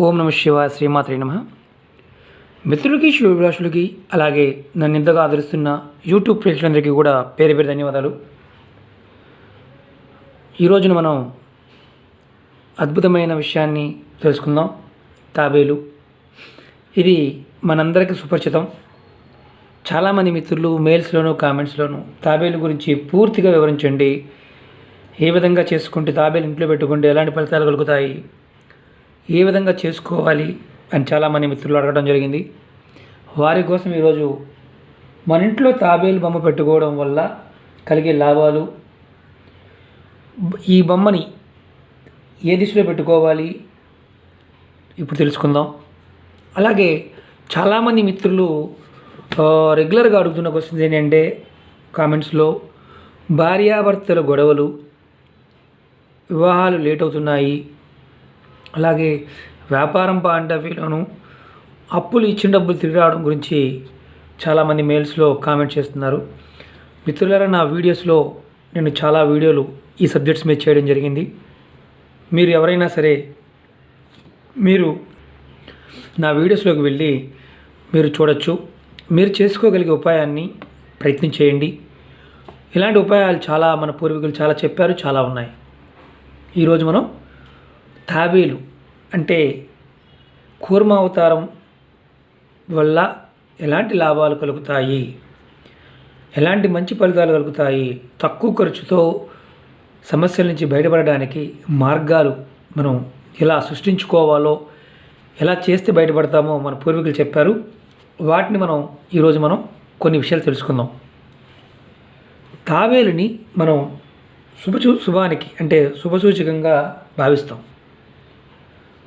ఓం నమ శివ శ్రీమాత్రి నమ. మిత్రులకి శివభిలాషులకి అలాగే నన్ను ఇంతగా ఆదరిస్తున్న యూట్యూబ్ ప్రేక్షకులందరికీ కూడా పేరు పేరు ధన్యవాదాలు. ఈ రోజున మనం అద్భుతమైన విషయాన్ని తెలుసుకుందాం. తాబేలు. ఇది మనందరికీ సుపరిచితం. చాలామంది మిత్రులు మెయిల్స్లోనూ కామెంట్స్లోనూ తాబేలు గురించి పూర్తిగా వివరించండి. ఏ విధంగా చేసుకుంటే తాబేలు ఇంట్లో పెట్టుకుంటే ఎలాంటి ఫలితాలు కలుగుతాయి? ఏ విధంగా చేసుకోవాలి అని చాలామంది మిత్రులు అడగడం జరిగింది. వారి కోసం ఈరోజు మన ఇంట్లో తాబేలు బొమ్మ పెట్టుకోవడం వల్ల కలిగే లాభాలు ఈ బొమ్మని ఏ దిశలో పెట్టుకోవాలి ఇప్పుడు తెలుసుకుందాం. అలాగే చాలామంది మిత్రులు రెగ్యులర్గా అడుగుతున్న క్వశ్చన్స్ ఏంటంటే కామెంట్స్లో భార్యాభర్తల గొడవలు వివాహాలు లేట్ అవుతున్నాయి అలాగే వ్యాపారం పాయింట్లోను అప్పులు ఇచ్చిన డబ్బులు తిరిగి రావడం గురించి చాలామంది మెయిల్స్లో కామెంట్ చేస్తున్నారు. మిత్రులారా నా వీడియోస్లో నేను చాలా వీడియోలు ఈ సబ్జెక్ట్స్ మీద చేయడం జరిగింది. మీరు ఎవరైనా సరే మీరు నా వీడియోస్లోకి వెళ్ళి మీరు చూడొచ్చు. మీరు చేసుకోగలిగే ఉపాయాన్ని ప్రయత్నం చేయండి. ఇలాంటి ఉపాయాలు చాలా మన పూర్వీకులు చాలా చెప్పారు చాలా ఉన్నాయి. ఈరోజు మనం తాబేలు అంటే కూర్మ అవతారం వల్ల ఎలాంటి లాభాలు కలుగుతాయి? ఎలాంటి మంచి ఫలితాలు కలుగుతాయి? తక్కువ ఖర్చుతో సమస్యల నుంచి బయటపడడానికి మార్గాలు మనం ఎలా సృష్టించుకోవాలో ఎలా చేస్తే బయటపడతామో మన పూర్వీకులు చెప్పారు. వాటిని మనం ఈరోజు మనం కొన్ని విషయాలు తెలుసుకుందాం. తాబేలుని మనం శుభచూ శుభానికి అంటే శుభసూచకంగా భావిస్తాం.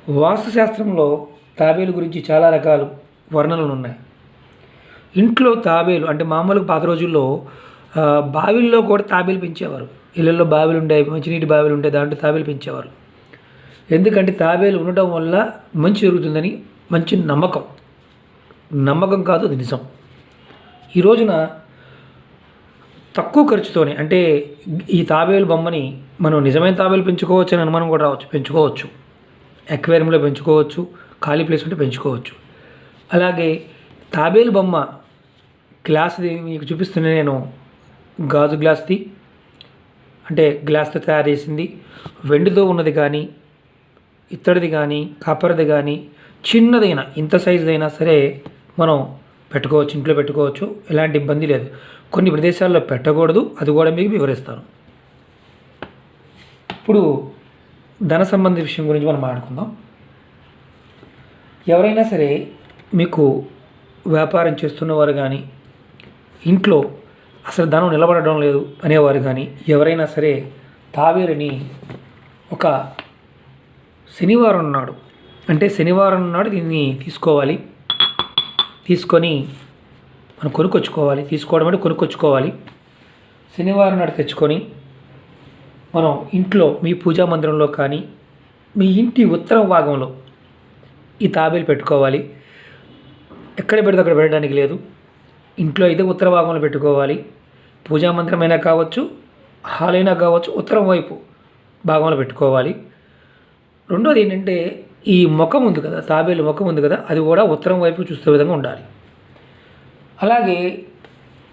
వాస్తుశాస్త్రంలో తాబేలు గురించి చాలా రకాలు వర్ణనలు ఉన్నాయి. ఇంట్లో తాబేలు అంటే మామూలుగా పాత రోజుల్లో బావిల్లో కూడా తాబేలు పెంచేవారు. ఇళ్ళల్లో బావిలు ఉండేవి మంచినీటి బావిలు ఉండే దాంట్లో తాబేలు పెంచేవారు. ఎందుకంటే తాబేలు ఉండటం వల్ల మంచి జరుగుతుందని మంచి నమ్మకం. నమ్మకం కాదు అది నిజం. ఈ రోజున తక్కువ ఖర్చుతోనే అంటే ఈ తాబేలు బొమ్మని మనం నిజమైన తాబేలు పెంచుకోవచ్చు అని అనుమానం కూడా రావచ్చు పెంచుకోవచ్చు. ఎక్వేరియంలో పెంచుకోవచ్చు ఖాళీ ప్లేస్ ఉంటే పెంచుకోవచ్చు. అలాగే తాబేలు బొమ్మ గ్లాస్ది మీకు చూపిస్తున్న నేను గాజు గ్లాస్ది అంటే గ్లాస్తో తయారు చేసింది. వెండితో ఉన్నది కానీ ఇత్తడిది కానీ కాపర్ది కానీ చిన్నదైనా ఇంత సైజుదైనా సరే మనం పెట్టుకోవచ్చు ఇంట్లో పెట్టుకోవచ్చు ఎలాంటి ఇబ్బంది లేదు. కొన్ని ప్రదేశాల్లో పెట్టకూడదు అది కూడా మీకు వివరిస్తాను. ఇప్పుడు ధన సంబంధి విషయం గురించి మనం మాట్లాడుకుందాం. ఎవరైనా సరే మీకు వ్యాపారం చేస్తున్నవారు కానీ ఇంట్లో అసలు ధనం నిలబడడం లేదు అనేవారు కానీ ఎవరైనా సరే తావేరుని ఒక శనివారం నాడు అంటే శనివారం నాడు దీన్ని తీసుకోవాలి. తీసుకొని మనం కొనుక్కొచ్చుకోవాలి. తీసుకోవడం అంటే కొనుక్కొచ్చుకోవాలి. శనివారం నాడు తెచ్చుకొని మనం ఇంట్లో మీ పూజా మందిరంలో కానీ మీ ఇంటి ఉత్తర భాగంలో ఈ తాబేలు పెట్టుకోవాలి. ఎక్కడ పెడితే అక్కడ పెట్టడానికి లేదు. ఇంట్లో అయితే ఉత్తర భాగంలో పెట్టుకోవాలి. పూజా మందిరం అయినా కావచ్చు హాల్ అయినా కావచ్చు ఉత్తరం వైపు భాగంలో పెట్టుకోవాలి. రెండోది ఏంటంటే ఈ ముఖం ఉంది కదా తాబేలు ముఖం ఉంది కదా అది కూడా ఉత్తరం వైపు చూసే విధంగా ఉండాలి. అలాగే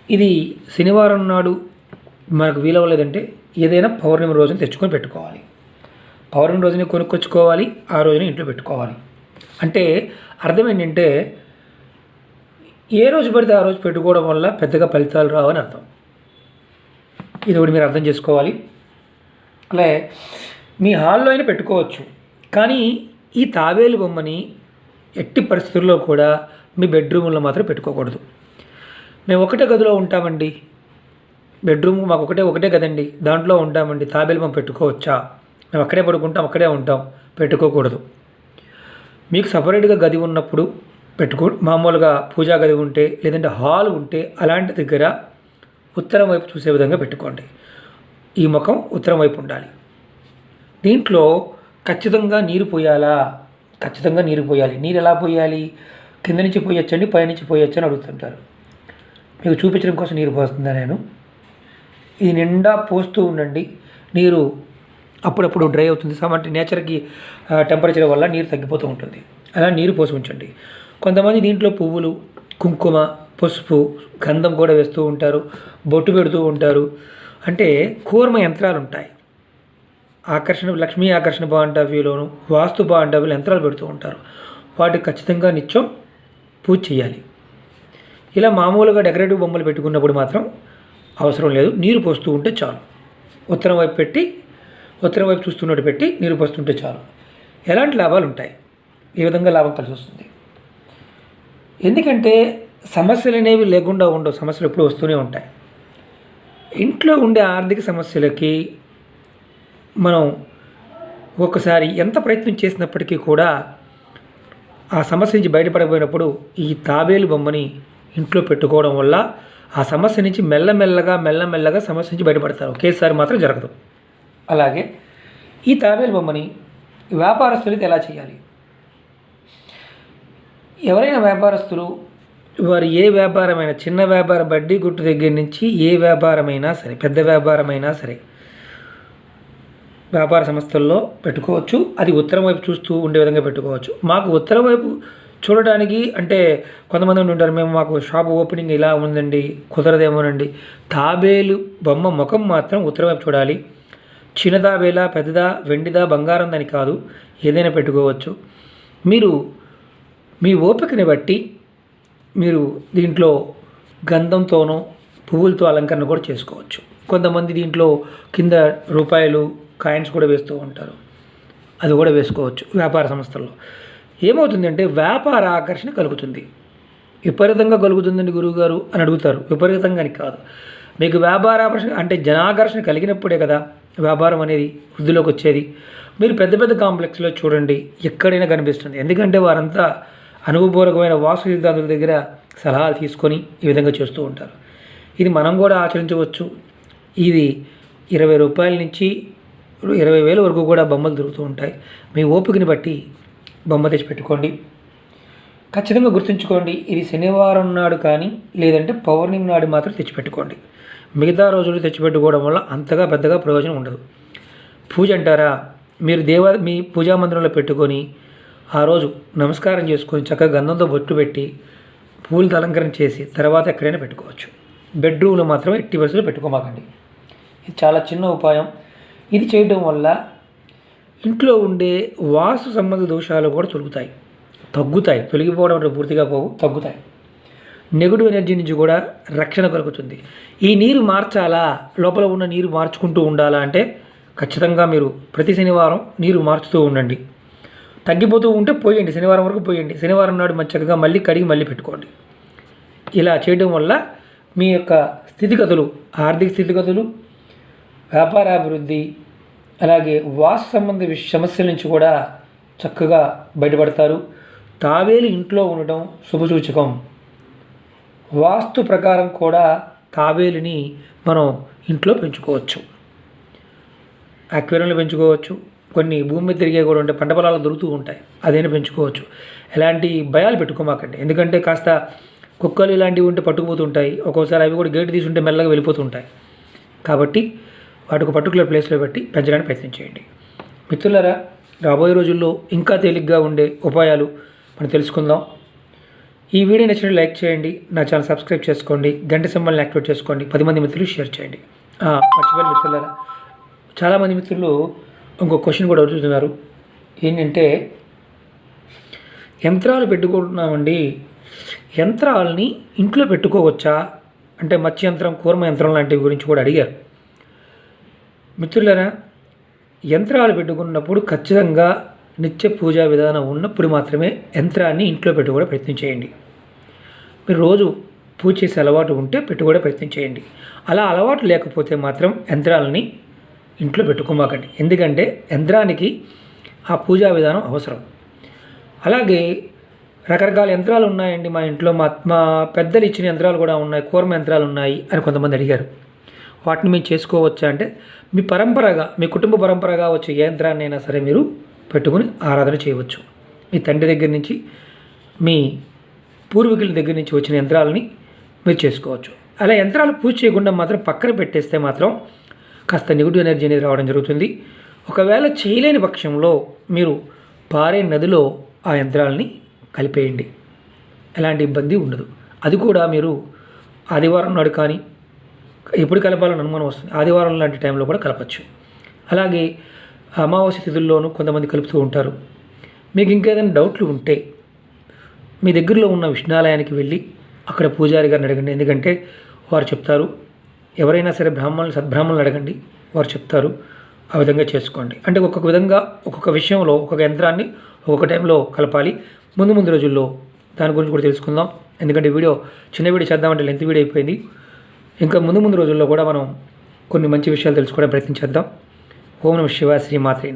ఇది శనివారం నాడు మనకు వీలవ్వలేదంటే ఏదైనా పౌర్ణమి రోజున తెచ్చుకొని పెట్టుకోవాలి. పౌర్ణమి రోజున కొనుక్కొచ్చుకోవాలి ఆ రోజున ఇంట్లో పెట్టుకోవాలి. అంటే అర్థం ఏంటంటే ఏ రోజు పడితే ఆ రోజు పెట్టుకోవడం వల్ల పెద్దగా ఫలితాలు రావని అర్థం. ఇది ఒకటి మీరు అర్థం చేసుకోవాలి. అలాగే మీ హాల్లో అయినా పెట్టుకోవచ్చు. కానీ ఈ తాబేలు బొమ్మని ఎట్టి పరిస్థితుల్లో కూడా మీ బెడ్రూమ్లో మాత్రం పెట్టుకోకూడదు. మేము ఒకటే గదిలో ఉంటామండి. బెడ్రూమ్ మాకు ఒకటే ఒకటే కదండి. దాంట్లో ఉంటామండి. తాబేలు మేము పెట్టుకోవచ్చా? మేము అక్కడే పడుకుంటాం అక్కడే ఉంటాం. పెట్టుకోకూడదు. మీకు సపరేట్గా గది ఉన్నప్పుడు పెట్టుకో మామూలుగా పూజా గది ఉంటే లేదంటే హాల్ ఉంటే అలాంటి దగ్గర ఉత్తరం వైపు చూసే విధంగా పెట్టుకోండి. ఈ ముఖం ఉత్తరం వైపు ఉండాలి. దీంట్లో ఖచ్చితంగా నీరు పోయాలా? ఖచ్చితంగా నీరు పోయాలి. నీరు ఎలా పోయాలి? కింద నుంచి పోయొచ్చండి పైనుంచి పోయొచ్చు అని అడుగుతుంటారు. మీకు చూపించడం కోసం నీరు పోస్తుందా నేను? ఈ నిండా పోస్తూ ఉండండి. నీరు అప్పుడప్పుడు డ్రై అవుతుంది. సమ్ అంటే నేచర్కి టెంపరేచర్ వల్ల నీరు తగ్గిపోతూ ఉంటుంది. అలా నీరు పోసి ఉంచండి. కొంతమంది దీంట్లో పువ్వులు కుంకుమ పసుపు గంధం కూడా వేస్తూ ఉంటారు. బొట్టు పెడుతూ ఉంటారు. అంటే కూర్మ యంత్రాలు ఉంటాయి. ఆకర్షణ లక్ష్మీ ఆకర్షణ బాగుంటావిలోను వాస్తు బాగుంటావిలో యంత్రాలు పెడుతూ ఉంటారు. వాటికి ఖచ్చితంగా నిత్యం పూజ చేయాలి. ఇలా మామూలుగా డెకరేటివ్ బొమ్మలు పెట్టుకున్నప్పుడు మాత్రం అవసరం లేదు. నీరు పోస్తూ ఉంటే చాలు. ఉత్తరం వైపు పెట్టి ఉత్తరం వైపు చూస్తున్నట్టు పెట్టి నీరు పోస్తుంటే చాలు. ఎలాంటి లాభాలు ఉంటాయి? ఈ విధంగా లాభం కలిసి వస్తుంది. ఎందుకంటే సమస్యలు అనేవి లేకుండా ఉండవు. సమస్యలు ఎప్పుడు వస్తూనే ఉంటాయి. ఇంట్లో ఉండే ఆర్థిక సమస్యలకి మనం ఒక్కసారి ఎంత ప్రయత్నం చేసినప్పటికీ కూడా ఆ సమస్య నుంచి బయటపడబోయినప్పుడు ఈ తాబేలు బొమ్మని ఇంట్లో పెట్టుకోవడం వల్ల ఆ సమస్య నుంచి మెల్లమెల్లగా మెల్లమెల్లగా సమస్య నుంచి బయటపడతారు. ఒకేసారి మాత్రం జరగదు. అలాగే ఈ తాబేలు బొమ్మని వ్యాపారస్తులకి ఎలా చేయాలి? ఎవరైనా వ్యాపారస్తులు వారు ఏ వ్యాపారమైనా చిన్న వ్యాపార బడ్డీ గుట్టు దగ్గర నుంచి ఏ వ్యాపారమైనా సరే పెద్ద వ్యాపారమైనా సరే వ్యాపార సంస్థల్లో పెట్టుకోవచ్చు. అది ఉత్తరం వైపు చూస్తూ ఉండే విధంగా పెట్టుకోవచ్చు. మాకు ఉత్తరం వైపు చూడడానికి అంటే కొంతమంది ఉంటారు. మేము మాకు షాప్ ఓపెనింగ్ ఇలా ఉందండి కుదరదేమోనండి. తాబేలు బొమ్మ ముఖం మాత్రం ఉత్తరవైపు చూడాలి. చిన్న పెద్దదా వెండిదా బంగారం దాని కాదు ఏదైనా పెట్టుకోవచ్చు. మీరు మీ ఓపికని బట్టి మీరు దీంట్లో గంధంతోనో పువ్వులతో అలంకరణ కూడా చేసుకోవచ్చు. కొంతమంది దీంట్లో కింద రూపాయలు కాయిన్స్ కూడా వేస్తూ ఉంటారు. అది కూడా వేసుకోవచ్చు వ్యాపార సంస్థల్లో. ఏమవుతుందంటే వ్యాపార ఆకర్షణ కలుగుతుంది. విపరీతంగా కలుగుతుందండి గురువుగారు అని అడుగుతారు. విపరీతంగా అని కాదు. మీకు వ్యాపార ఆకర్షణ అంటే జనాకర్షణ కలిగినప్పుడే కదా వ్యాపారం అనేది వృద్ధిలోకి వచ్చేది. మీరు పెద్ద పెద్ద కాంప్లెక్స్లో చూడండి ఎక్కడైనా కనిపిస్తుంది. ఎందుకంటే వారంతా అనుభవపూర్వకమైన వాస్తు సిద్ధాంతుల దగ్గర సలహాలు తీసుకొని ఈ విధంగా చేస్తూ ఉంటారు. ఇది మనం కూడా ఆచరించవచ్చు. ఇది ఇరవై రూపాయల నుంచి ఇరవై వేల వరకు కూడా బొమ్మలు దొరుకుతూ ఉంటాయి. మీ ఓపికని బట్టి బొమ్మ తెచ్చి పెట్టుకోండి ఖచ్చితంగా గుర్తుంచుకోండి ఇది శనివారం నాడు కానీ లేదంటే పౌర్ణమి నాడు మాత్రం తెచ్చిపెట్టుకోండి. మిగతా రోజులు తెచ్చిపెట్టుకోవడం వల్ల అంతగా పెద్దగా ప్రయోజనం ఉండదు. పూజ అంటారా? మీరు దేవ మీ పూజా మందిరంలో పెట్టుకొని ఆ రోజు నమస్కారం చేసుకొని చక్కగా గంధంతో బొట్టు పెట్టి పూలతో అలంకరణ చేసి తర్వాత ఎక్కడైనా పెట్టుకోవచ్చు. బెడ్రూమ్లో మాత్రమే ఎట్టి వరుసలో పెట్టుకోమాకండి. ఇది చాలా చిన్న ఉపాయం. ఇది చేయడం వల్ల ఇంట్లో ఉండే వాస్తు సంబంధ దోషాలు కూడా తొలుగుతాయి. తగ్గుతాయి. తొలగిపోవడం అంటే పూర్తిగా పోవు తగ్గుతాయి. నెగిటివ్ ఎనర్జీ నుంచి కూడా రక్షణ కలుగుతుంది. ఈ నీరు మార్చాలా? లోపల ఉన్న నీరు మార్చుకుంటూ ఉండాలా అంటే ఖచ్చితంగా మీరు ప్రతి శనివారం నీరు మార్చుతూ ఉండండి. తగ్గిపోతూ ఉంటే పోయండి. శనివారం వరకు పోయండి. శనివారం నాడు మంచిగా మళ్ళీ కడిగి మళ్ళీ పెట్టుకోండి. ఇలా చేయడం వల్ల మీ యొక్క స్థితిగతులు ఆర్థిక స్థితిగతులు వ్యాపారాభివృద్ధి అలాగే వాస్తు సంబంధ సమస్యల నుంచి కూడా చక్కగా బయటపడతారు. తావేలు ఇంట్లో ఉండటం శుభసూచకం. వాస్తు ప్రకారం కూడా తావేలిని మనం ఇంట్లో పెంచుకోవచ్చు. అక్వేరియంలో పెంచుకోవచ్చు. కొన్ని భూమి మీద తిరిగే కూడా ఉంటాయి పంట పొలాలు దొరుకుతూ ఉంటాయి. అదైనా పెంచుకోవచ్చు. ఎలాంటి భయాలు పెట్టుకోమాకండి. ఎందుకంటే కాస్త కుక్కలు ఇలాంటివి ఉంటే పట్టుకుపోతుంటాయి. ఒక్కోసారి అవి కూడా గేటు తీసుంటే మెల్లగా వెళ్ళిపోతుంటాయి. కాబట్టి వాటికి పర్టికులర్ ప్లేస్లో పెట్టి పెంచడానికి ప్రయత్నం చేయండి. మిత్రులారా రాబోయే రోజుల్లో ఇంకా తేలిగ్గా ఉండే ఉపాయాలు మనం తెలుసుకుందాం. ఈ వీడియో నచ్చిన లైక్ చేయండి నా ఛానల్ సబ్స్క్రైబ్ చేసుకోండి గంట సింబల్ని యాక్టివేట్ చేసుకోండి పది మంది మిత్రులు షేర్ చేయండి. మర్చిపోయిన మిత్రులారా చాలామంది మిత్రులు ఇంకో క్వశ్చన్ కూడా అడుగుతున్నారు. ఏంటంటే యంత్రాలు పెట్టుకుంటున్నామండి యంత్రాలని ఇంట్లో పెట్టుకోవచ్చా? అంటే మత్స్య యంత్రం కూర్మ యంత్రం లాంటివి గురించి కూడా అడిగారు. మిత్రులరా యంత్రాలు పెట్టుకున్నప్పుడు ఖచ్చితంగా నిత్య పూజా విధానం ఉన్నప్పుడు మాత్రమే యంత్రాన్ని ఇంట్లో పెట్టుకోవడం ప్రయత్నం చేయండి. మీరు రోజు పూజ చేసే అలవాటు ఉంటే పెట్టుకోవడం ప్రయత్నం చేయండి. అలా అలవాటు లేకపోతే మాత్రం యంత్రాలని ఇంట్లో పెట్టుకోమాకండి. ఎందుకంటే యంత్రానికి ఆ పూజా విధానం అవసరం. అలాగే రకరకాల యంత్రాలు ఉన్నాయండి మా ఇంట్లో. మా మా పెద్దలు ఇచ్చిన యంత్రాలు కూడా ఉన్నాయి. కూర్మ యంత్రాలు ఉన్నాయి అని కొంతమంది అడిగారు. వాటిని మేము చేసుకోవచ్చా అంటే మీ పరంపరగా మీ కుటుంబ పరంపరగా వచ్చే యంత్రాన్ని అయినా సరే మీరు పెట్టుకుని ఆరాధన చేయవచ్చు. మీ తండ్రి దగ్గర నుంచి మీ పూర్వీకుల దగ్గర నుంచి వచ్చిన యంత్రాలని మీరు చేసుకోవచ్చు. అలా యంత్రాలు పూజ చేయకుండా మాత్రం పక్కన పెట్టేస్తే మాత్రం కాస్త నెగిటివ్ ఎనర్జీ అనేది రావడం జరుగుతుంది. ఒకవేళ చేయలేని పక్షంలో మీరు పారే నదిలో ఆ యంత్రాలని కలిపేయండి. ఎలాంటి ఇబ్బంది ఉండదు. అది కూడా మీరు ఆదివారం నాడు కానీ ఎప్పుడు కలపాలని అనుమానం వస్తుంది. ఆదివారం లాంటి టైంలో కూడా కలపచ్చు. అలాగే అమావాస్య తిథుల్లోనూ కొంతమంది కలుపుతూ ఉంటారు. మీకు ఇంకేదైనా డౌట్లు ఉంటే మీ దగ్గరలో ఉన్న విష్ణాలయానికి వెళ్ళి అక్కడ పూజారి గారిని అడగండి. ఎందుకంటే వారు చెప్తారు ఎవరైనా సరే బ్రాహ్మణులు సద్బ్రాహ్మణులు అడగండి. వారు చెప్తారు ఆ విధంగా చేసుకోండి. అంటే ఒక్కొక్క విధంగా ఒక్కొక్క విషయంలో ఒక్కొక్క యంత్రాన్ని ఒక్కొక్క టైంలో కలపాలి. ముందు ముందు రోజుల్లో దాని గురించి కూడా తెలుసుకుందాం. ఎందుకంటే వీడియో చిన్న వీడియో చేద్దామంటే లెంత్ వీడియో అయిపోయింది. ఇంకా ముందు ముందు రోజుల్లో కూడా మనం కొన్ని మంచి విషయాలు తెలుసుకోవడానికి ప్రయత్నించేద్దాం ఓం నమ శివ శ్రీ మాత్రే